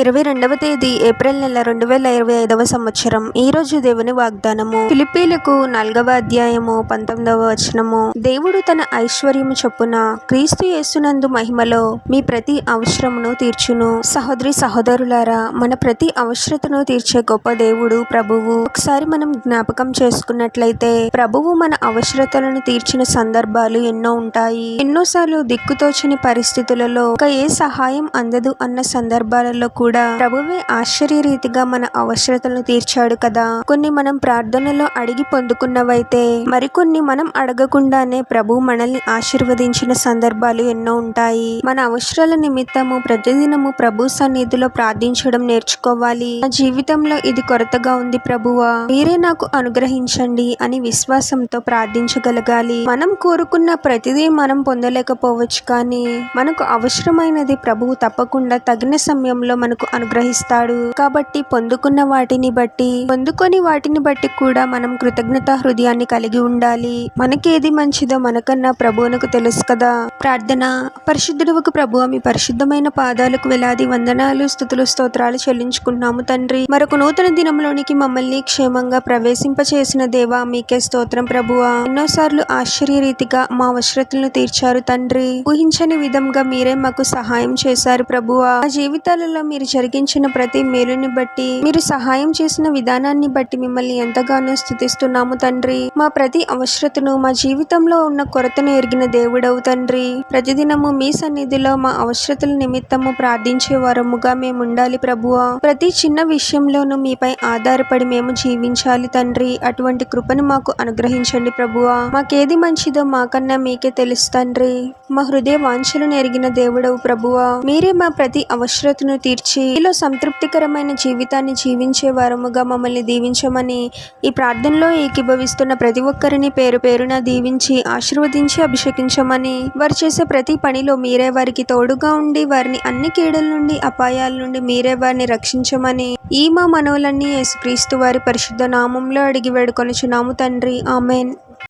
ఇరవై రెండవ తేదీ ఏప్రిల్ నెల రెండు వేల ఇరవై ఐదవ సంవత్సరం. ఈ రోజు దేవుని వాగ్దానము. ఫిలిపీలకు నాలుగవ అధ్యాయము పంతొమ్మిదవ వచనము. దేవుడు తన ఐశ్వర్యము చొప్పున క్రీస్తు యేసునందు మహిమలో మీ ప్రతి అవసరమును తీర్చును. సహోదరి సహోదరులారా మన ప్రతి అవసరతను తీర్చే గొప్ప దేవుడు ప్రభువు. ఒకసారి మనం జ్ఞాపకం చేసుకున్నట్లయితే ప్రభువు మన అవసరతలను తీర్చిన సందర్భాలు ఎన్నో ఉంటాయి. ఎన్నోసార్లు దిక్కుతోచని పరిస్థితులలో ఒక ఏ సహాయం అందదు అన్న సందర్భాలలో కూడా కూడా. ప్రభువే ఆశ్చర్య రీతిగా మన అవసరతలను తీర్చాడు కదా. కొన్ని మనం ప్రార్థనలో అడిగి పొందుకున్నవైతే మరికొన్ని మనం అడగకుండానే ప్రభు మనల్ని ఆశీర్వదించిన సందర్భాలు ఎన్నో ఉంటాయి. మన అవసరాల నిమిత్తము ప్రతిదినము ప్రభు సన్నిధిలో ప్రార్థించడం నేర్చుకోవాలి. నా జీవితంలో ఇది కొరతగా ఉంది ప్రభువా. మీరే నాకు అనుగ్రహించండి అని విశ్వాసంతో ప్రార్థించగలగాలి. మనం కోరుకున్న ప్రతిదీ మనం పొందలేకపోవచ్చు కానీ మనకు అవసరమైనది ప్రభువు తప్పకుండా తగిన సమయంలో మనకు అనుగ్రహిస్తాడు. కాబట్టి పొందుకున్న వాటిని బట్టి పొందుకొని వాటిని బట్టి కూడా మనం కృతజ్ఞత హృదయాన్ని కలిగి ఉండాలి. మనకేది మంచిదో మనకన్నా ప్రభువునకు తెలుసు కదా. ప్రార్థన. పరిశుద్ధుడవకు ప్రభు మీ పరిశుద్ధమైన పాదాలకు వేలాది వందనాలు స్థుతులు స్తోత్రాలు చెల్లించుకుంటున్నాము తండ్రి. మరొక నూతన దినంలోనికి మమ్మల్ని క్షేమంగా ప్రవేశింపచేసిన దేవా మీకే స్తోత్రం ప్రభువా. ఎన్నోసార్లు ఆశ్చర్య రీతిగా మా అవసరతలను తీర్చారు తండ్రి. ఊహించని విధంగా మీరే మాకు సహాయం చేశారు ప్రభువా. మా జీవితాలలో మీరు జరిగించిన ప్రతి మేలుని బట్టి మీరు సహాయం చేసిన విధానాన్ని బట్టి మిమ్మల్ని ఎంతగానో స్థుతిస్తున్నాము తండ్రి. మా ప్రతి అవసరతను మా జీవితంలో ఉన్న కొరతను ఎరిగిన దేవుడవు తండ్రి. ప్రతిదినము మీ సన్నిధిలో మా అవసరతల నిమిత్తము ప్రార్థించే వారముగా మేము ఉండాలి ప్రభువా. ప్రతి చిన్న విషయంలోనూ మీపై ఆధారపడి మేము జీవించాలి తండ్రి. అటువంటి కృపను మాకు అనుగ్రహించండి ప్రభువా. మాకేది మంచిదో మాకన్నా మీకే తెలుసు తండ్రి. మా హృదయ వాంఛలను ఎరిగిన దేవుడవు ప్రభువా. మీరే మా ప్రతి అవసరతను తీర్చి మీలో సంతృప్తికరమైన జీవితాన్ని జీవించే వారముగా మమ్మల్ని దీవించమని ఈ ప్రార్థనలో ఏకీభవిస్తున్న ప్రతి ఒక్కరిని పేరు పేరున దీవించి ఆశీర్వదించి అభిషేకించమని వారు చేసే ప్రతి పనిలో మీరే వారికి తోడుగా ఉండి వారిని అన్ని కీడల నుండి అపాయాల నుండి మీరే వారిని రక్షించమని ఈ మా మనవులన్నీ యేసుక్రీస్తు వారి పరిశుద్ధ నామంలో అడిగి వేడుకొనుచున్నాము తండ్రి. ఆమెన్.